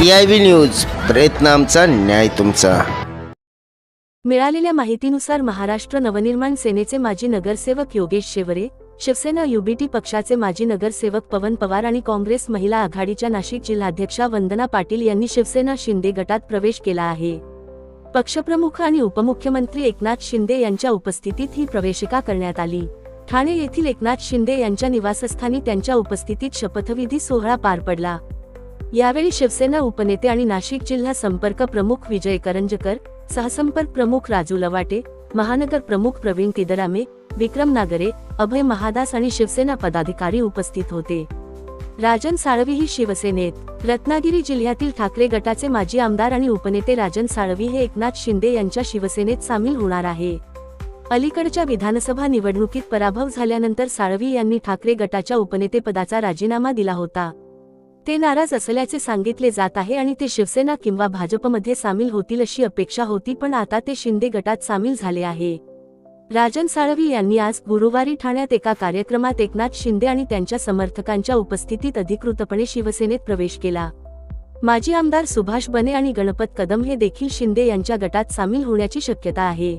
C I V news प्रयत्न आमचा न्याय तुमचा. मिळालेल्या माहितीनुसार महाराष्ट्र नवनिर्माण सेनेचे माजी नगरसेवक योगेश शेवरे शिवसेना युबीटी पक्षाचे माजी नगरसेवक पवन पवार आणि काँग्रेस महिला आघाडीच्या नाशिक जिल्हाध्यक्षा वंदना पाटील यांनी शिवसेना शिंदे गटात प्रवेश केला आहे. पक्षप्रमुख आणि उपमुख्यमंत्री एकनाथ शिंदे यांच्या उपस्थितीत ही प्रवेशिका करण्यात आली. ठाणे येथील एकनाथ शिंदे यांच्या निवासस्थानी त्यांच्या उपस्थितीत शपथविधी सोहळा पार पडला. यावेळी शिवसेना उपनेते आणि नाशिक जिल्हा संपर्क प्रमुख विजय करंजकर सहसंपर्क प्रमुख राजू लवाटे महानगर प्रमुख प्रवीण तिदरामे विक्रम नागरे अभय महादास आणि शिवसेना पदाधिकारी उपस्थित होते. राजन साळवी ही शिवसेनेत. रत्नागिरी जिल्ह्यातील ठाकरे गटाचे माजी आमदार आणि उपनेते राजन साळवी हे एकनाथ शिंदे यांच्या शिवसेनेत सामील होणार आहे. अलीकडच्या विधानसभा निवडणुकीत पराभव झाल्यानंतर साळवी यांनी ठाकरे गटाच्या उपनेतेपदाचा राजीनामा दिला होता. ते नाराज असल्याचे सांगितले जात आहे आणि ते शिवसेना किंवा भाजपमध्ये सामील होतील अशी अपेक्षा होती पण आता ते शिंदे गटात सामील झाले आहे. राजन साळवी यांनी आज गुरुवारी ठाण्यात एका कार्यक्रमात एकनाथ शिंदे आणि त्यांच्या समर्थकांच्या उपस्थितीत अधिकृतपणे शिवसेनेत प्रवेश केला. माजी आमदार सुभाष बने आणि गणपत कदम हे देखील शिंदे यांच्या गटात सामील होण्याची शक्यता आहे.